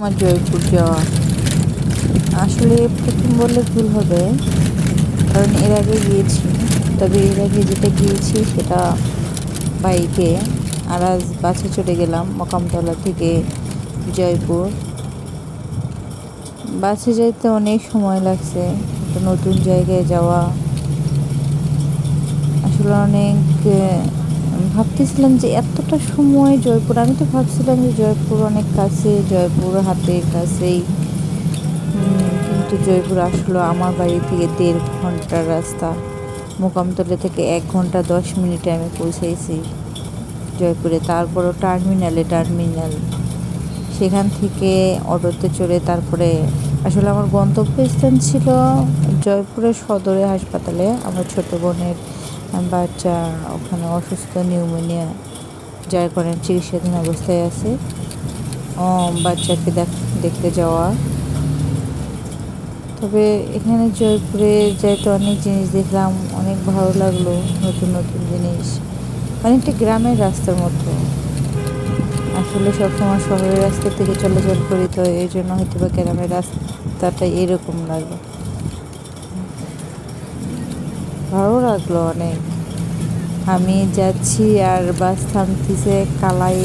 আমার জয়পুর যাওয়া। আসলে প্রথম বললে ভুল হবে, কারণ এর আগে গিয়েছি। তবে এর আগে যেটা গিয়েছি সেটা বাইকে, আর আজ বাসে চলে গেলাম মকামতলা থেকে জয়পুর। বাসে যাইতে অনেক সময় লাগছে, একটা নতুন জায়গায় যাওয়া। আসলে অনেক ভাবতেছিলাম যে এতটা সময় জয়পুর, আমি তো ভাবছিলাম যে জয়পুর অনেক কাছে, জয়পুর হাতের কাছেই। কিন্তু জয়পুর আসলো আমার বাড়ি থেকে দেড় ঘণ্টার রাস্তা। মোকামতলা থেকে এক ঘণ্টা দশ মিনিটে আমি পৌঁছেছি জয়পুরে। তারপরও টার্মিনালে টার্মিনাল। সেখান থেকে অটোতে চড়ে তারপরে আসলে আমার গন্তব্যস্থান ছিল জয়পুরের সদরে হাসপাতালে, আমার ছোটো বোনের বাচ্চা ওখানে অসুস্থ, নিউমোনিয়া, যার কারণে চিকিৎসাধীন অবস্থায় আছে। বাচ্চাকে দেখ- দেখতে যাওয়া। তবে এখানে জয়পুরে যাইতে অনেক জিনিস দেখলাম, অনেক ভালো লাগল, নতুন নতুন জিনিস। অনেকটা গ্রামের রাস্তার মতো। আসলে সবসময় শহরের রাস্তা থেকে চলাচল করি তো এই জন্য হয়তো বা গ্রামের রাস্তাটা এরকম লাগে ভালো লাগল অনেক। আমি যাচ্ছি আর বাস থামতেছে কালাই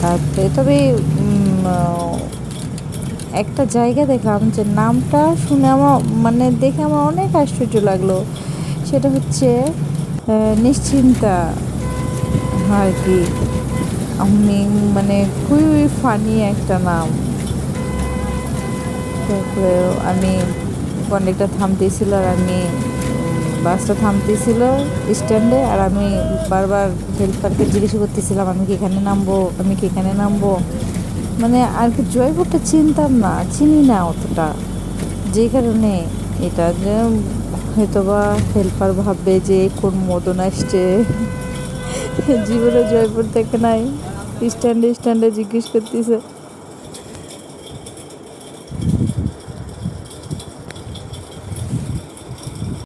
তারপরে তবে একটা জায়গা দেখলাম যে নামটা শুনে আমার মানে দেখে আমার অনেক আশ্চর্য লাগল। সেটা হচ্ছে নিশ্চিন্তা আর কি আমি মানে খুবই ফানি একটা নাম। তারপরে আমি কন্ডাক্টর থামতেছিল আর আমি বাসটা থামতেছিল স্ট্যান্ডে আর আমি বারবার হেল্পারকে জিজ্ঞেস করতেছিলাম, আমি কি এখানে নামবো? আমি কি এখানে নামবো? মানে আর কি জয়পুরটা চিনতাম না, চিনি না অতটা। যে কারণে এটা যে হয়তো বা হেল্পার ভাববে যে কোন মদন আসছে। জীবনে জয়পুর থেকে নাই। স্ট্যান্ডে স্ট্যান্ডে জিজ্ঞেস করতেছে।